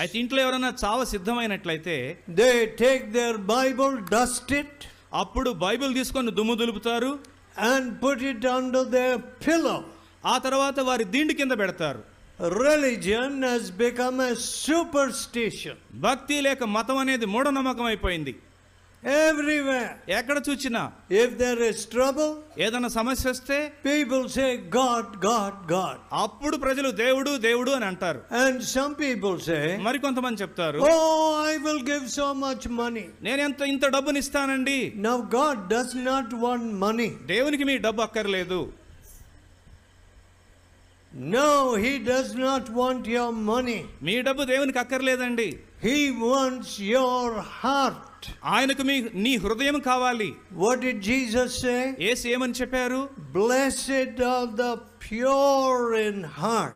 అయితే ఇంట్లో ఎవరైనా చావ సిద్ధమైనట్లయితే they take their Bible dust it అప్పుడు బైబిల్ తీసుకొని దుమ్ము దులుపుతారు and put it under the pillow ఆ తర్వాత వారి దిండు కింద పెడతారు. Religion has become superstition భక్తి లేక మతం అనేది మూఢనమ్మకం అయిపోయింది. Everywhere. ఎక్కడ చూచినా If there is trouble, ఏదైనా సమస్య వస్తే people say God, God, God. అప్పుడు ప్రజలు దేవుడు దేవుడు అని అంటారు And some people say, మరికొంతమంది చెప్తారు Oh, I will give so much money. నేను ఎంత ఇంత డబ్బుని ఇస్తానండి Now, God does not want money. దేవునికి మీ డబ్బు అక్కర్లేదు No, He does not want your money. మీ డబ్బు దేవునికి అక్కర్లేదండి He wants your heart. ఆయనకు మీ నీ హృదయం కావాలి What did Jesus say? ఏసు ఏమని చెప్పారు Blessed are the pure in heart.